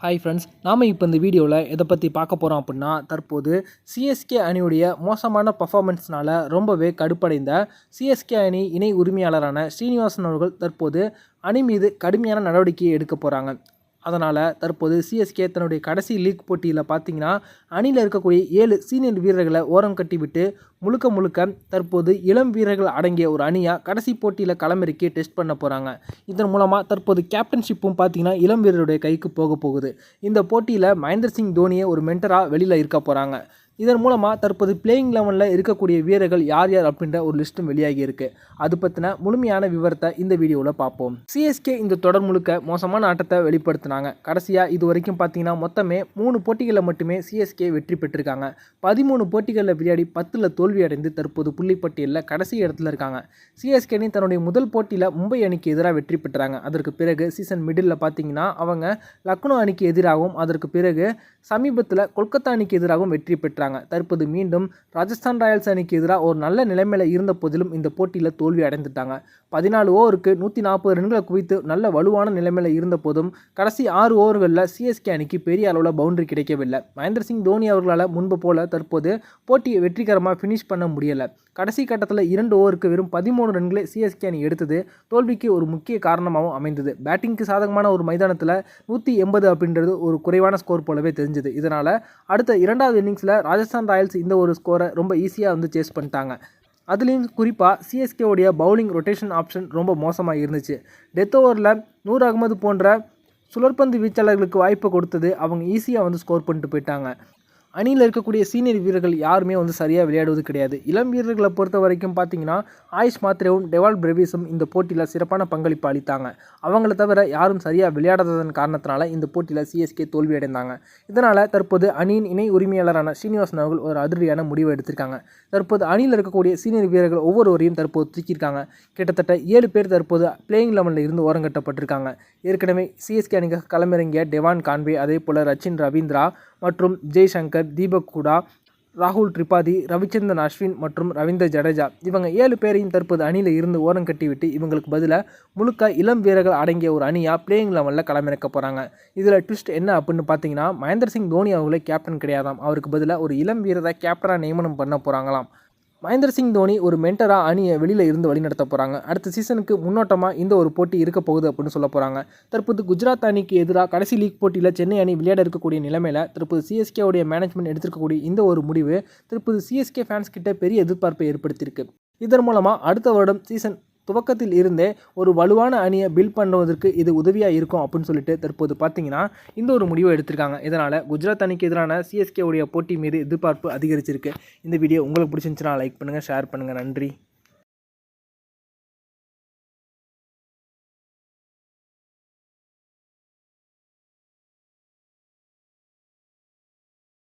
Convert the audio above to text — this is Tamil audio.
ஹாய் ஃப்ரெண்ட்ஸ் நாம் இப்போ இந்த வீடியோவில் எதை பற்றி பார்க்க போகிறோம் அப்படின்னா தற்போது சிஎஸ்கே அணியுடைய மோசமான பர்ஃபார்மன்ஸ்னால் ரொம்பவே கடுப்படைந்த சிஎஸ்கே அணி இணை உரிமையாளரான ஸ்ரீனிவாசன் அவர்கள் தற்போது அணி மீது கடுமையான நடவடிக்கையை எடுக்க போகிறாங்க அதனால் தற்போது சிஎஸ்கே தன்னுடைய கடைசி லீக் போட்டியில் பார்த்தீங்கன்னா அணியில் இருக்கக்கூடிய ஏழு சீனியர் வீரர்களை ஓரம் கட்டிவிட்டு முழுக்க முழுக்க தற்போது இளம் வீரர்கள் அடங்கிய ஒரு அணியாக கடைசி போட்டியில் களமிறக்கி டெஸ்ட் பண்ண போகிறாங்க இதன் மூலமாக தற்போது கேப்டன்ஷிப்பும் பார்த்தீங்கன்னா இளம் வீரருடைய கைக்கு போக போகுது. இந்த போட்டியில் மகேந்திர சிங் தோனியை ஒரு மென்டராக வெளியில் இருக்க போகிறாங்க இதன் மூலமாக தற்போது பிளேயிங் லெவனில் இருக்கக்கூடிய வீரர்கள் யார் யார் அப்படின்ற ஒரு லிஸ்ட்டும் வெளியாகி இருக்கு. அது பற்றின முழுமையான விவரத்தை இந்த வீடியோவில் பார்ப்போம். சிஎஸ்கே இந்த தொடர் முழுக்க மோசமான ஆட்டத்தை வெளிப்படுத்தினாங்க. கடைசியாக இது வரைக்கும் பார்த்தீங்கன்னா மொத்தமே மூணு போட்டிகளில் மட்டுமே சிஎஸ்கே வெற்றி பெற்றிருக்காங்க. பதிமூணு போட்டிகளில் விளையாடி பத்தில் தோல்வி அடைந்து தற்போது புள்ளிப்பட்டியலில் கடைசி இடத்துல இருக்காங்க. சிஎஸ்கேனி தன்னுடைய முதல் போட்டியில் மும்பை அணிக்கு எதிராக வெற்றி பெற்றாங்க. அதற்கு பிறகு சீசன் மிடில் பார்த்தீங்கன்னா அவங்க லக்னோ அணிக்கு எதிராகவும் அதற்கு பிறகு சமீபத்தில் கொல்கத்தா அணிக்கு எதிராகவும் வெற்றி பெற்றாங்க. தற்போது மீண்டும் ராஜஸ்தான் ராயல்ஸ் அணிக்கு எதிராக ஒரு நல்ல நிலைமையில் இருந்த போதிலும் இந்த போட்டியில் தோல்வி அடைந்துட்டாங்க. பதினாலு ஓவருக்கு நூற்றி நாற்பது ரன்களை குவித்து நல்ல வலுவான நிலைமையில் இருந்த போதும் கடைசி ஆறு ஓவர்களில் சிஎஸ்கே அணிக்கு பெரிய அளவில் பவுண்டரி கிடைக்கவில்லை. மகேந்திர சிங் தோனி அவர்களால் முன்பு போல தற்போது போட்டியை வெற்றிகரமாக ஃபினிஷ் பண்ண முடியலை. கடைசி கட்டத்தில் இரண்டு ஓவருக்கு வெறும் பதிமூணு ரன்களை சிஎஸ்கே அணி எடுத்தது. தோல்விக்கு ஒரு முக்கிய காரணமாகவும் அமைந்தது. பேட்டிங்க்கு சாதகமான ஒரு மைதானத்தில் நூற்றி எண்பது அப்படின்றது ஒரு குறைவான ஸ்கோர் போலவே தெரிஞ்சது. இதனால் அடுத்த இரண்டாவது இன்னிங்ஸில் ராஜஸ்தான் ராயல்ஸ் இந்த ஒரு ஸ்கோரை ரொம்ப ஈஸியாக வந்து சேஸ் பண்ணிட்டாங்க. அதுலேயும் குறிப்பாக சிஎஸ்கேவுடைய பவுலிங் ரொட்டேஷன் ஆப்ஷன் ரொம்ப மோசமாக இருந்துச்சு. டெத் ஓவரில் நூர் அகமது போன்ற சுழற்பந்து வீச்சாளர்களுக்கு வாய்ப்பு கொடுத்தது. அவங்க ஈஸியாக வந்து ஸ்கோர் பண்ணிட்டு போயிட்டாங்க. அணியில் இருக்கக்கூடிய சீனியர் வீரர்கள் யாருமே வந்து சரியாக விளையாடுவது கிடையாது. இளம் வீரர்களை பொறுத்த வரைக்கும் பார்த்தீங்கன்னா ஆயுஷ் மாத்ரேவும் டெவால் பிரேவிஸும் இந்த போட்டியில் சிறப்பான பங்களிப்பு அளித்தாங்க. அவங்கள தவிர யாரும் சரியாக விளையாடாததன் காரணத்தினால இந்த போட்டியில் சிஎஸ்கே தோல்வியடைந்தாங்க. இதனால் தற்போது அணியின் இணை உரிமையாளரான ஸ்ரீனிவாசன் அவர்கள் ஒரு அதிரடியான முடிவு எடுத்திருக்காங்க. தற்போது அணியில் இருக்கக்கூடிய சீனியர் வீரர்கள் ஒவ்வொருவரையும் தற்போது தூக்கியிருக்காங்க. கிட்டத்தட்ட ஏழு பேர் தற்போது பிளேயிங் லெவலில் இருந்து ஓரங்கட்டப்பட்டிருக்காங்க ஏற்கனவே சிஎஸ்கே அணிக்காக களமிறங்கிய டெவான் கான்வே அதே போல் ரச்சின் ரவீந்திரா மற்றும் ஜெய்சங்கர் தீபக் கூடா ராகுல் திரிபாதி ரவிச்சந்திரன் அஸ்வின் மற்றும் ரவீந்திர ஜடேஜா. இவங்க ஏழு பேரையும் தற்போது அணியில் இருந்து ஓரம் கட்டிவிட்டு இவங்களுக்கு பதிலாக முழுக்க இளம் வீரர்கள் அடங்கிய ஒரு அணியாக பிளேயிங் லெவலில் களமிறக்க போகிறாங்க இதில் ட்விஸ்ட் என்ன அப்படின்னு பார்த்தீங்கன்னா மகேந்திர சிங் தோனி அவர்களே கேப்டன் கிடையாதாம். அவருக்கு பதிலாக ஒரு இளம் வீரரை கேப்டனாக நியமனம் பண்ண போகிறாங்களாம் மகேந்திர சிங் தோனி ஒரு மென்டராக அணியை வெளியில் இருந்து வழிநடத்த போகிறாங்க அடுத்த சீசனுக்கு முன்னோட்டமாக இந்த ஒரு போட்டி இருக்க போகுது அப்படின்னு சொல்ல போகிறாங்க தற்போது குஜராத் அணிக்கு எதிராக கடைசி லீக் போட்டியில் சென்னை அணி விளையாட இருக்கக்கூடிய நிலைமையில் தற்போது சிஎஸ்கேவுடைய மேனேஜ்மெண்ட் எடுத்திருக்கக்கூடிய இந்த ஒரு முடிவு தற்போது சிஎஸ்கே ஃபேன்ஸ் கிட்ட பெரிய எதிர்பார்ப்பை ஏற்படுத்தியிருக்கு. இதன் மூலமாக அடுத்த வருடம் சீசன் துவக்கத்தில் இருந்தே ஒரு வலுவான அணியை பில்ட் பண்ணுவதற்கு இது உதவியாக இருக்கும் அப்படின்னு சொல்லிட்டு தற்போது பார்த்தீங்கன்னா இந்த ஒரு முடிவை எடுத்திருக்காங்க. இதனால் குஜராத் அணிக்கு எதிரான சிஎஸ்கே உடைய போட்டி மீது எதிர்பார்ப்பு அதிகரிச்சிருக்கு. இந்த வீடியோ உங்களுக்கு பிடிச்சிருந்துச்சுன்னா லைக் பண்ணுங்கள் ஷேர் பண்ணுங்கள் நன்றி.